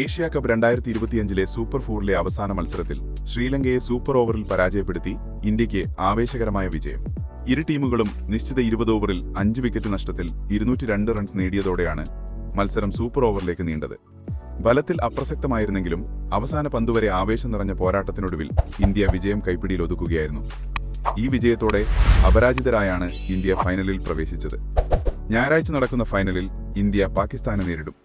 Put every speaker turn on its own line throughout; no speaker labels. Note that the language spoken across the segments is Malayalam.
ഏഷ്യ കപ്പ് രണ്ടായിരത്തി ഇരുപത്തിയഞ്ചിലെ സൂപ്പർ ഫോറിലെ അവസാന മത്സരത്തിൽ ശ്രീലങ്കയെ സൂപ്പർ ഓവറിൽ പരാജയപ്പെടുത്തി ഇന്ത്യയ്ക്ക് ആവേശകരമായ വിജയം. ഇരു ടീമുകളും നിശ്ചിത ഇരുപത് ഓവറിൽ അഞ്ച് വിക്കറ്റ് നഷ്ടത്തിൽ ഇരുന്നൂറ്റി രണ്ട് റൺസ് നേടിയതോടെയാണ് മത്സരം സൂപ്പർ ഓവറിലേക്ക് നീണ്ടത്. ബലത്തിൽ അപ്രസക്തമായിരുന്നെങ്കിലും അവസാന പന്തുവരെ ആവേശം നിറഞ്ഞ പോരാട്ടത്തിനൊടുവിൽ ഇന്ത്യ വിജയം കൈപ്പിടിയിൽ ഒതുക്കുകയായിരുന്നു. ഈ വിജയത്തോടെ അപരാജിതരായാണ് ഇന്ത്യ ഫൈനലിൽ പ്രവേശിച്ചത്. ഞായറാഴ്ച നടക്കുന്ന ഫൈനലിൽ ഇന്ത്യ പാകിസ്ഥാനെ നേരിടും.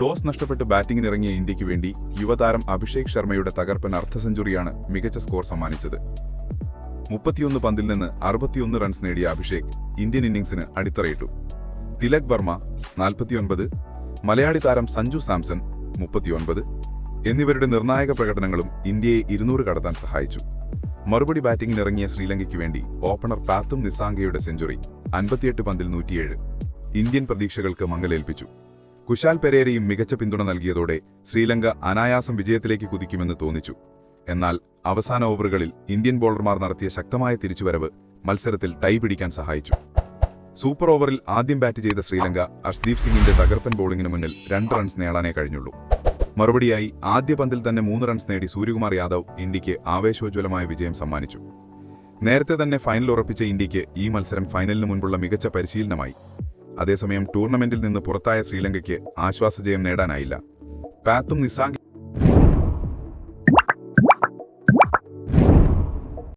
ടോസ് നഷ്ടപ്പെട്ട് ബാറ്റിംഗിനിറങ്ങിയ ഇന്ത്യയ്ക്ക് വേണ്ടി യുവതാരം അഭിഷേക് ശർമ്മയുടെ തകർപ്പൻ അർദ്ധ സെഞ്ചുറിയാണ് മികച്ച സ്കോർ സമ്മാനിച്ചത്. മുപ്പത്തിയൊന്ന് പന്തിൽ നിന്ന് അറുപത്തിയൊന്ന് റൺസ് നേടിയ അഭിഷേക് ഇന്ത്യൻ ഇന്നിംഗ്സിന് അടിത്തറയിട്ടു. തിലക് വർമ്മ നാൽപ്പത്തിയൊൻപത് മലയാളി താരം സഞ്ജു സാംസൺ മുപ്പത്തിയൊൻപത് എന്നിവരുടെ നിർണായക പ്രകടനങ്ങളും ഇന്ത്യയെ ഇരുന്നൂറ് കടത്താൻ സഹായിച്ചു. മറുപടി ബാറ്റിംഗിനിറങ്ങിയ ശ്രീലങ്കയ്ക്ക് വേണ്ടി ഓപ്പണർ പാത്തും നിസാങ്കയുടെ സെഞ്ചുറി അൻപത്തിയെട്ട് പന്തിൽ നൂറ്റിയേഴ്. ഇന്ത്യൻ പ്രതീക്ഷകൾക്ക് മങ്ങലേൽപ്പിച്ചു. കുശാൽ പെരേരയും മികച്ച പിന്തുണ നൽകിയതോടെ ശ്രീലങ്ക അനായാസം വിജയത്തിലേക്ക് കുതിക്കുമെന്ന് തോന്നിച്ചു. എന്നാൽ അവസാന ഓവറുകളിൽ ഇന്ത്യൻ ബോളർമാർ നടത്തിയ ശക്തമായ തിരിച്ചുവരവ് മത്സരത്തിൽ ടൈ പിടിക്കാൻ സഹായിച്ചു. സൂപ്പർ ഓവറിൽ ആദ്യം ബാറ്റ് ചെയ്ത ശ്രീലങ്ക അർഷ്ദീപ് സിംഗിന്റെ തകർപ്പൻ ബോളിംഗിന് മുന്നിൽ രണ്ട് റൺസ് നേടാനേ കഴിഞ്ഞുള്ളൂ. മറുപടിയായി ആദ്യ പന്തിൽ തന്നെ മൂന്ന് റൺസ് നേടി സൂര്യകുമാർ യാദവ് ഇന്ത്യയ്ക്ക് ആവേശോജ്വലമായ വിജയം സമ്മാനിച്ചു. നേരത്തെ തന്നെ ഫൈനൽ ഉറപ്പിച്ച ഇന്ത്യയ്ക്ക് ഈ മത്സരം ഫൈനലിന് മുൻപുള്ള മികച്ച പരിശീലനമായി. അതേസമയം ടൂർണമെന്റിൽ നിന്ന് പുറത്തായ ശ്രീലങ്കയ്ക്ക് ആശ്വാസജയം നേടാനായില്ല. പാത്തും നിസാങ്ക്